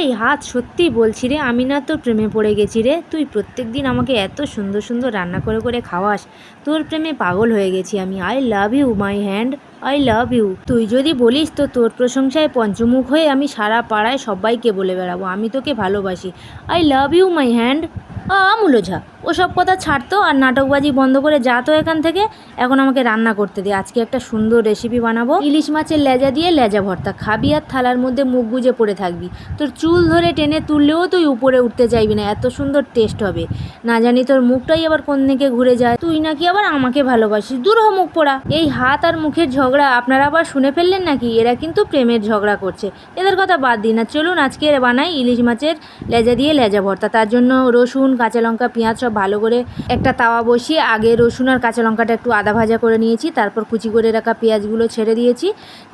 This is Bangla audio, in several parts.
এই হাত সত্যি বলছি রে, আমি না তোর প্রেমে পড়ে গেছি রে। তুই প্রত্যেক দিন আমাকে এত সুন্দর সুন্দর রান্না করে করে খাওয়াস। তোর প্রেমে পাগল হয়ে গেছি আমি। I love you my hand I love you তুই যদি বলিস তো তোর প্রশংসায় পঞ্চমুখ হয়ে আমি সারা পাড়ায় সবাইকে বলে বেড়াবো। আমি তোকে ভালোবাসি। I love you my hand আ মুলো ঝা। ওসব কথা ছাড়তো আর নাটকবাজি বন্ধ করে যা তো এখান থেকে। এখন আমাকে রান্না করতে দে, আজকে একটা সুন্দর রেসিপি বানাবো। ইলিশ মাছের লেজা দিয়ে লেজা ভর্তা, খাবি আর থালার মধ্যে মুখ গুজে পড়ে থাকবি। তোর চুল ধরে টেনে তুললেও তুই উপরে উঠতে চাইবি না, এত সুন্দর টেস্ট হবে। না জানি তোর মুখটাই আবার কোন দিকে ঘুরে যায়। তুই নাকি আবার আমাকে ভালোবাসিস, দূর হ মুখ পোড়া। এই হাত আর মুখের ঝগড়া আপনারা আবার শুনে ফেললেন নাকি? এরা কিন্তু প্রেমের ঝগড়া করছে। এদের কথা বাদ দিন না, চলুন আজকে বানাই ইলিশ মাছের লেজা দিয়ে লেজা ভর্তা। তার জন্য রসুন কাঁচা লঙ্কা, পেঁয়াজ সব ভালো করে একটা তাওয়া বসিয়ে আগে রসুন আর কাঁচা লঙ্কাটা একটু আদা ভাজা করে নিয়েছি, তারপর কুচি করে রাখা পেঁয়াজগুলো ছেড়ে দিয়েছি।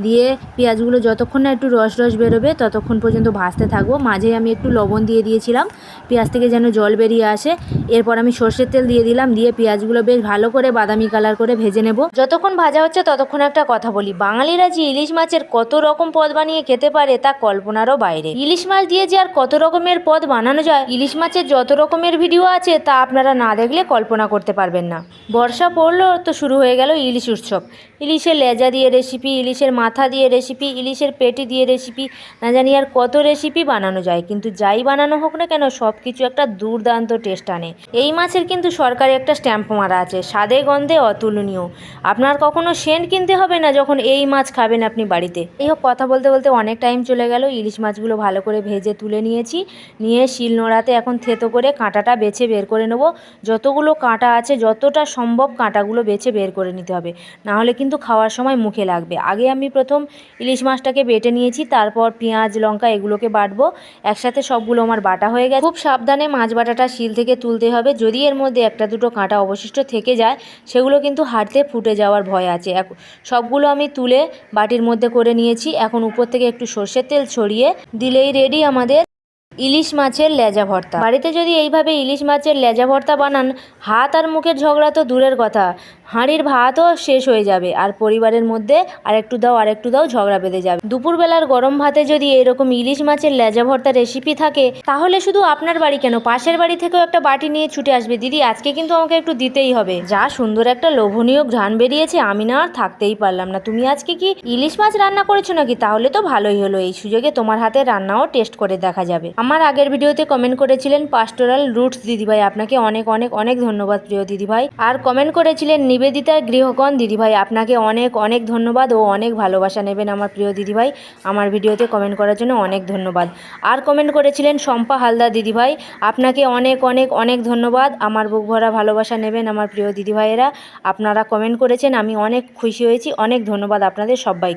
দিয়ে পেঁয়াজগুলো যতক্ষণ না একটু রস রস বেরোবে ততক্ষণ পর্যন্ত ভাজতে থাকব। মাঝে আমি একটু লবণ দিয়ে দিয়েছিলাম, পেঁয়াজ থেকে যেন জল বেরিয়ে আসে। এরপর আমি সর্ষের তেল দিয়ে দিলাম, দিয়ে পেঁয়াজগুলো বেশ ভালো করে বাদামি কালার করে ভেজে নেব। যতক্ষণ ভাজা হচ্ছে ততক্ষণ একটা কথা বলি, বাঙালিরা যে ইলিশ মাছের কত রকম পদ বানিয়ে খেতে পারে তা কল্পনারও বাইরে। ইলিশ মাছ দিয়ে যে আর কত রকমের পদ বানানো যায়, ইলিশ মাছের যত রকমের ভিডিও আছে, তা আপনারা না দেখলে কল্পনা করতে পারবেন না। বর্ষা পড়ল তো শুরু হয়ে গেল ইলিশ উৎসব। ইলিশের লেজা দিয়ে রেসিপি ইলিশের মাথা দিয়ে রেসিপি ইলিশের পেটি দিয়ে রেসিপি না জানি আর কত রেসিপি বানানো যায়। কিন্তু যাই বানানো হোক না কেন সব কিছু একটা দুর্দান্ত টেস্ট আনে। এই মাছের কিন্তু সরকারি একটা স্ট্যাম্প মারা আছে, স্বাদে গন্ধে অতুলনীয়। আপনার কখনো সেন্ট কিনতে হবে না যখন এই মাছ খাবেন আপনি বাড়িতে। এই হোক, কথা বলতে বলতে অনেক টাইম চলে গেল। ইলিশ মাছগুলো ভালো করে ভেজে তুলে নিয়েছি। নিয়ে শিল নোড়াতে এখন থেতো করে কাঁটাটা বেছে বের করে নেব। যতগুলো কাঁটা আছে, যতটা সম্ভব কাঁটাগুলো বেছে বের করে নিতে হবে। না হলে কিন্তু খাওয়ার সময় মুখে লাগবে। আগে আমি প্রথম ইলিশ মাছটাকে বেটে নিয়েছি, তারপর পেঁয়াজ, লঙ্কা এগুলোকে বাটবো। একসাথে সবগুলো আমার বাটা হয়ে গেছে। খুব সাবধানে মাছ বাটাটা শিল থেকে তুলতে হবে। যদি এর মধ্যে একটা দুটো কাঁটা অবশিষ্ট থেকে যায়, সেগুলো কিন্তু হাঁটতে ফুটে যাওয়ার ভয় আছে। সবগুলো আমি তুলে বাটির মধ্যে করে নিয়েছি। এখন উপর থেকে একটু সর্ষের তেল ছড়িয়ে দিলেই রেডি আমাদের ইলিশ মাছের লেজা ভর্তা। বাড়িতে যদি এইভাবে ইলিশ মাছের লেজা ভর্তা বানান, হাত আর মুখের ঝগড়া তো দূরের কথা। হাঁড়ির ভাতও শেষ হয়ে যাবে, আর পরিবারের মধ্যে আরেকটু দাও আরেকটু দাও ঝগড়া বেঁধে যাবে। দুপুরবেলার গরম ভাতে যদি এরকম ইলিশ মাছের লেজা ভর্তা রেসিপি থাকে, তাহলে শুধু আপনার বাড়ি কেন? পাশের বাড়ি থেকেও একটা বাটি নিয়ে ছুটে আসবে। দিদি, আজকে কিন্তু আমাকে একটু দিতেই হবে। যা সুন্দর একটা লোভনীয় ঘ্রাণ বেরিয়েছে, আমি না আর থাকতেই পারলাম না। তুমি আজকে কি ইলিশ মাছ রান্না করেছ নাকি? তাহলে তো ভালোই হলো। এই সুযোগে তোমার হাতে রান্নাও টেস্ট করে দেখা যাবে। আমার আগের ভিডিওতে কমেন্ট করেছিলেন পাস্টোরাল রুটস দিদিভাই। আপনাকে অনেক অনেক অনেক ধন্যবাদ প্রিয় দিদিভাই। আর কমেন্ট করেছিলেন নিবেদিতা গৃহকণ দিদিভাই। আপনাকে অনেক অনেক ধন্যবাদ ও অনেক ভালোবাসা নেবেন আমার প্রিয় দিদিভাই। আমার ভিডিওতে কমেন্ট করার জন্য অনেক ধন্যবাদ। আর কমেন্ট করেছিলেন শম্পা হালদার দিদিভাই। আপনাকে অনেক অনেক অনেক ধন্যবাদ। আমার বুক ভরা ভালোবাসা নেবেন আমার প্রিয় দিদিভাইয়েরা। আপনারা কমেন্ট করেছেন, আমি অনেক খুশি হয়েছি। অনেক ধন্যবাদ আপনাদের সবাই